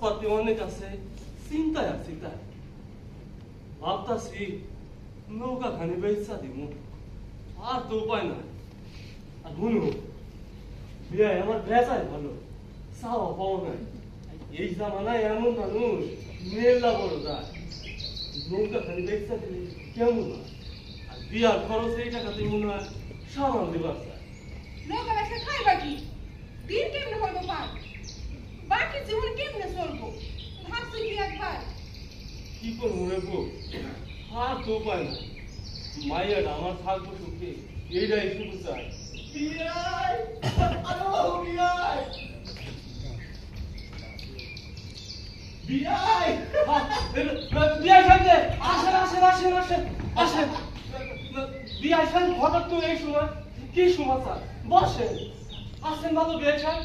খরচপাতি অনেক আছে চিন্তায় আছি তাই ভাবতাছি নৌকা খানি বেচা দিব আর তো উপায় নাই আর শুনো বিয়ে আমার বেচাই ভালো চাওয়া পাও নাই এই জামানায় এমন মানুষ মেলা বড় যায় নৌকা খানি বেচা দিলে কেমন আর বিয়ার খরচ এই টাকাতে মনে হয় সামাল দিবার চায় নৌকা ব্যবসা খাইবা কি দিন কেমনে করব পার বাকি জীবন কেমনে চলবো? ভাবছ কি একবার? কি করব রে বউ? আর তো উপায় না মায়ের আমার থাকব সুখে এইটাই শুধু চাই। হঠাৎ এই সময় কি সমাচার? বসেন। আসেন ভালো সাহেব।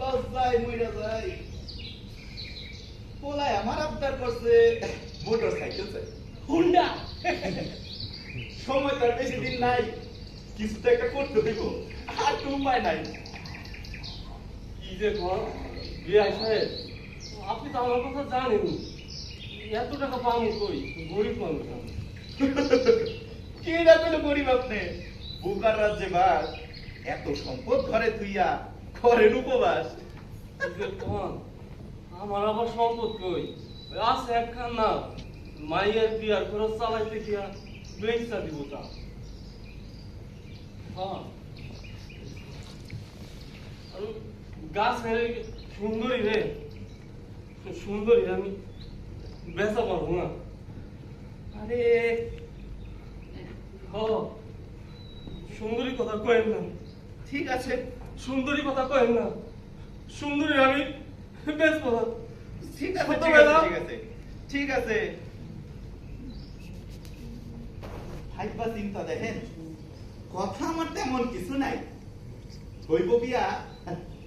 লজ্জায় মইরা পোলায় আমার আবদার করছে। মোটর সাইকেল চাই। হুন্ডা। সময় তার বেশি দিন নাই। কিছু তো একটা করতে দিব আর তো উপায় নাই। কি যে ঘর সাহেব আপনি তো আমার কথা জানেন। এত টাকা পাবো কই? গরিব মানুষ কে না পেল গরিব আপনি? বুকার রাজ্যে বাস। এত সম্পদ ঘরে থুইয়া ঘরের উপবাস। যে কন, আমার আবার সম্পদ কই? আছে একখান। না মাইয়ের বিয়ার খরচ চালাইতে গিয়া বেচা দিব তা। হ্যাঁ। ওই গাছের সুন্দরী রে। সুন্দরী আমি বেচা পারব না। আরে হ। সুন্দরী কথা কয়েন না। ঠিক আছে। সুন্দরী কথা কয়েন না। সুন্দরী আমি বেচবো না ঠিক আছে ঠিক আছে ঠিক আছে। ভাইবা চিন্তা দেখেন। কথা আমার তেমন কিছু নাই। হইব বিয়া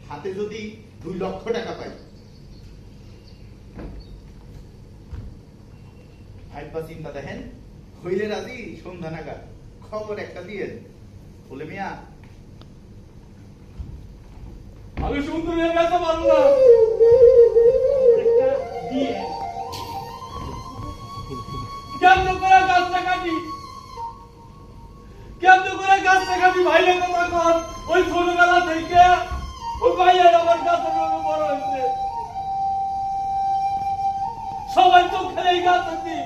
হাতে যদি দুই লক্ষ টাকা পাই। ভাইবা চিন্তা দেখেন। হইলে রাজি সন্ধ্যা নাগাদ। খবর একটা দিয়ে। বলে মিয়া আমি সুন্দরী হয়ে বেচা পারব না। কেমন করে ওই ছোটবেলা থেকে আমার গাছের রঙে বড় হয়েছে। সবাই খেলে এই গাছের দিক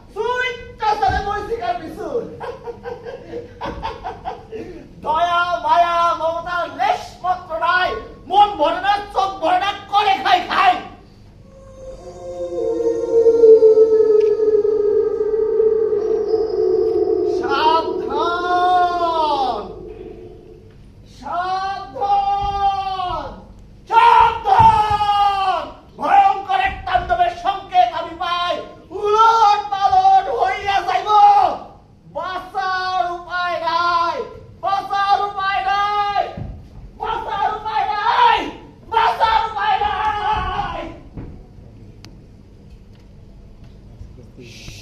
করি